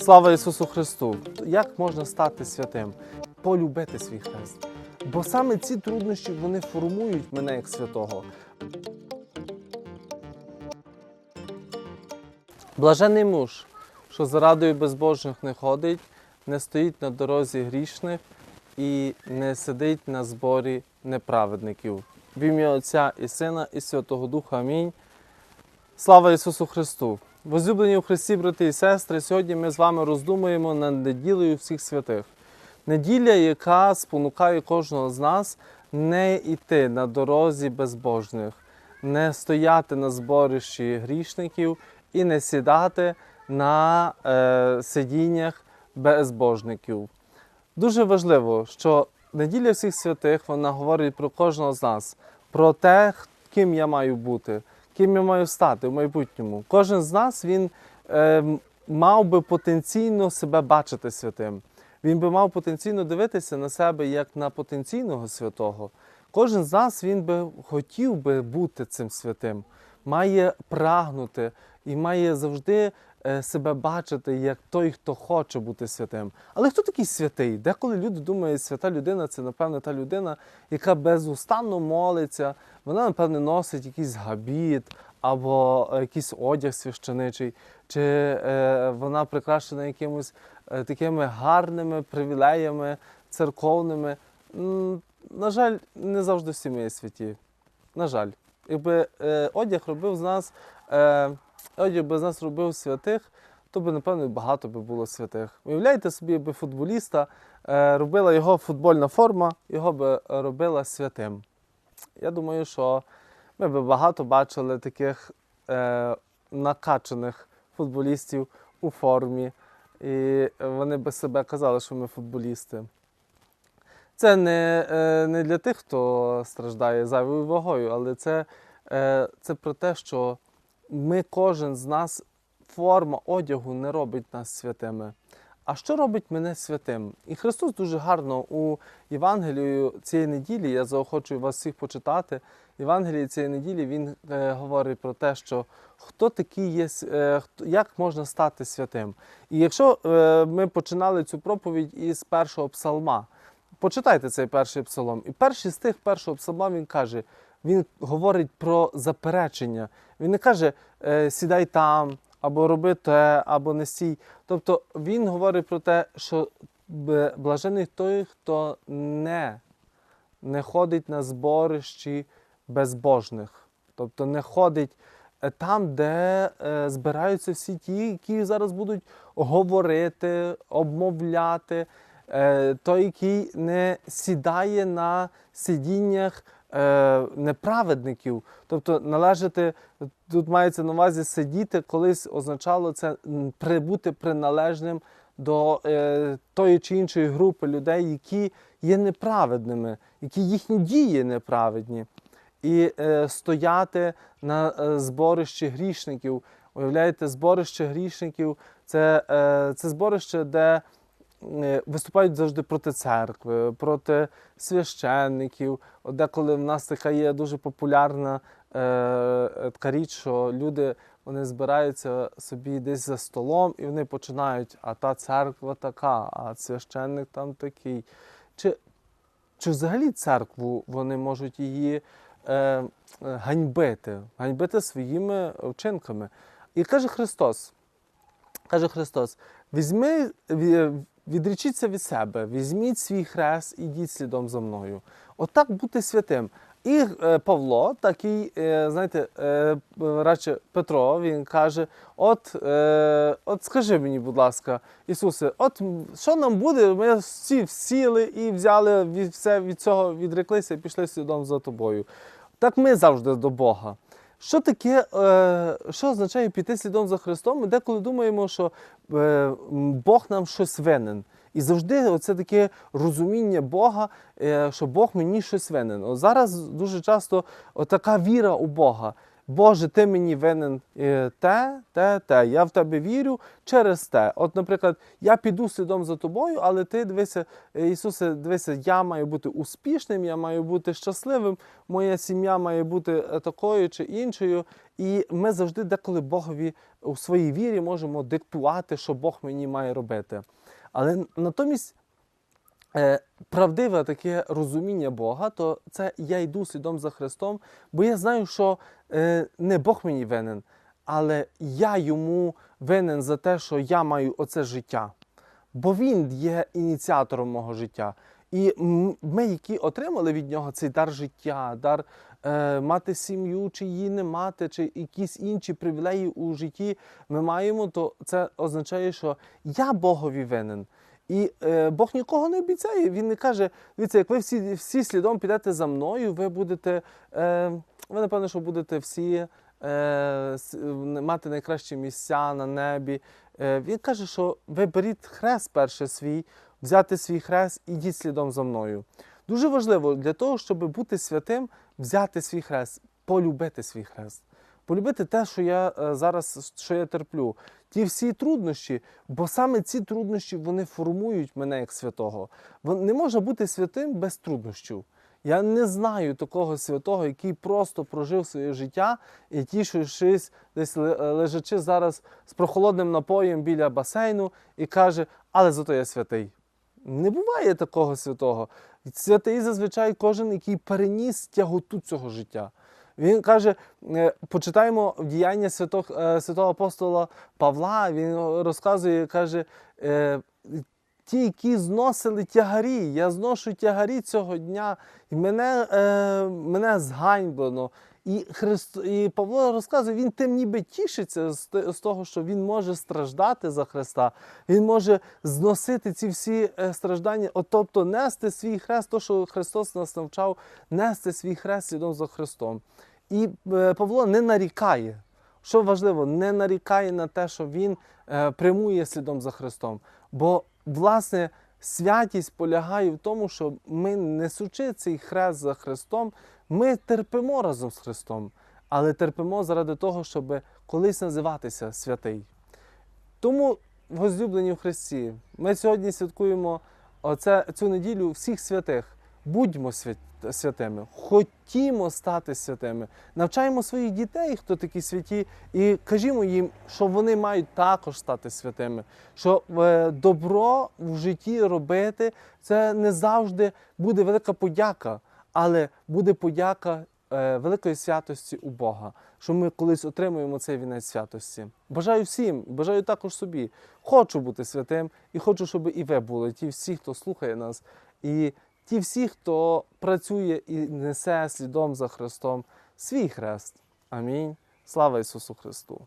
Слава Ісусу Христу! Як можна стати святим? Полюбити свій хрест. Бо саме ці труднощі вони формують мене як святого. Блажений муж, що за радою безбожних не ходить, не стоїть на дорозі грішних і не сидить на зборі неправедників. В ім'я Отця і Сина, і Святого Духа. Амінь. Слава Ісусу Христу! Возлюблені у Христі, брати і сестри, сьогодні ми з вами роздумуємо над неділею всіх святих. Неділя, яка спонукає кожного з нас не йти на дорозі безбожних, не стояти на зборищі грішників і не сідати на е, сидіннях безбожників. Дуже важливо, що неділя всіх святих вона говорить про кожного з нас, про те, ким я маю бути, ким я маю стати в майбутньому. Кожен з нас він е, мав би потенційно себе бачити святим. Він би мав потенційно дивитися на себе як на потенційного святого. Кожен з нас він би хотів би бути цим святим, має прагнути і має завжди е, себе бачити як той, хто хоче бути святим. Але хто такий святий? Деколи люди думають, свята людина це, напевне, та людина, яка безустанно молиться, вона, напевне, носить якийсь габіт або е, якийсь одяг священичий, чи е, вона прикрашена якимось такими гарними привілеями церковними. На жаль, не завжди всі ми є святі. На жаль, якби е, одяг робив з нас, е, одяг би з нас робив святих, то би, напевно, багато би було святих. Уявляєте собі, якби футболіста е, робила його футбольна форма, його би робила святим. Я думаю, що ми би багато бачили таких е, накачаних футболістів у формі, і вони би себе казали, що ми футболісти. Це не, е, не для тих, хто страждає зайвою вагою, але це, е, це про те, що ми, кожен з нас, форма одягу не робить нас святими. А що робить мене святим? І Христос дуже гарно у Євангелію цієї неділі, я заохочую вас всіх почитати. Євангелії цієї неділі він е, говорить про те, що хто такий є, е, як можна стати святим. І якщо е, ми починали цю проповідь із першого псалма, почитайте цей перший псалом. І перший стих першого псалма він каже: він говорить про заперечення. Він не каже е, сідай там, або роби те, або не стій. Тобто він говорить про те, що блажений той, хто не, не ходить на зборищі безбожних, тобто не ходить е, там, де е, збираються всі ті, які зараз будуть говорити, обмовляти, той, який не сідає на сидіннях е, неправедників. Тобто належати, тут мається на увазі сидіти, колись означало це м, при- бути приналежним до е, тої чи іншої групи людей, які є неправедними, які їхні дії неправедні. І е, стояти на е, зборищі грішників. Уявляєте, зборище грішників це, е, це зборище, де виступають завжди проти церкви, проти священників. От Деколи в нас така є дуже популярна е, е, така річ, що люди вони збираються собі десь за столом і вони починають, а та церква така, а священник там такий. Чи, чи взагалі церкву вони можуть її е, е, ганьбити, ганьбити своїми вчинками? І каже Христос, каже Христос: візьми, ві- відречіться від себе, візьміть свій хрест і йдіть слідом за мною. Отак бути святим. І е, Павло, такий, е, знаєте, е, радше Петро, він каже: от, от скажи мені, будь ласка, Ісусе, от що нам буде? Ми всі сіли і взяли від, все від цього, відреклися і пішли слідом за тобою. Так ми завжди до Бога. Що таке, е, що означає піти слідом за Христом? Ми деколи думаємо, що е, Бог нам щось винен. І завжди оце таке розуміння Бога, е, що Бог мені щось винен. От зараз дуже часто така віра у Бога. Боже, ти мені винен е, те, те, те. Я в тебе вірю через те. От, наприклад, я піду слідом за тобою, але ти дивися, е, Ісусе, дивися, я маю бути успішним, я маю бути щасливим, моя сім'я має бути е, такою чи іншою. І ми завжди деколи Богові у своїй вірі можемо диктувати, що Бог мені має робити. Але натомість е, правдиве таке розуміння Бога, то це я йду слідом за Христом, бо я знаю, що е, не Бог мені винен, але я йому винен за те, що я маю оце життя. Бо він є ініціатором мого життя. І ми, які отримали від нього цей дар життя, дар е, мати сім'ю, чи її не мати, чи якісь інші привілеї у житті ми маємо, то це означає, що я Богові винен. І е, Бог нікого не обіцяє. Він не каже: дивіться, як ви всі, всі слідом підете за мною, ви будете, е, ви напевно, що будете всі е, мати найкращі місця на небі. Е, він каже, що ви беріть хрест перше свій, взяти свій хрест і йдіть слідом за мною. Дуже важливо для того, щоб бути святим, взяти свій хрест, полюбити свій хрест. Полюбити те, що я е, зараз що я терплю, ті всі труднощі, бо саме ці труднощі вони формують мене як святого. Не можна бути святим без труднощів. Я не знаю такого святого, який просто прожив своє життя і тішившись, десь е, лежачи зараз з прохолодним напоєм біля басейну і каже, але зато я святий. Не буває такого святого. Святий зазвичай кожен, який переніс тяготу цього життя. Він каже, е, почитаємо діяння святого, е, святого апостола Павла. Він розказує, каже, е, ті, які зносили тягарі, я зношу тягарі цього дня, і мене, е, мене зганьблено. І, Христ, і Павло розказує, він тим ніби тішиться з, з того, що він може страждати за Христа, він може зносити ці всі страждання, от, тобто нести свій хрест, то, що Христос нас навчав, нести свій хрест слідом за Христом. І е, Павло не нарікає. Що важливо, не нарікає на те, що він е, прямує слідом за Христом. Бо, власне, святість полягає в тому, що ми, несучи цей хрест за Христом, ми терпимо разом з Христом, але терпимо заради того, щоб колись називатися святий. Тому, возлюблені в Христі, ми сьогодні святкуємо оце, цю неділю всіх святих. Будьмо святими, хотімо стати святими, навчаємо своїх дітей, хто такі святі, і кажімо їм, що вони мають також стати святими. Що е, добро в житті робити це не завжди буде велика подяка, але буде подяка е, великої святості у Бога, що ми колись отримуємо цей вінець святості. Бажаю всім, бажаю також собі. Хочу бути святим і хочу, щоб і ви були, ті всі, хто слухає нас, і ті всі, хто працює і несе слідом за Христом свій хрест. Амінь. Слава Ісусу Христу!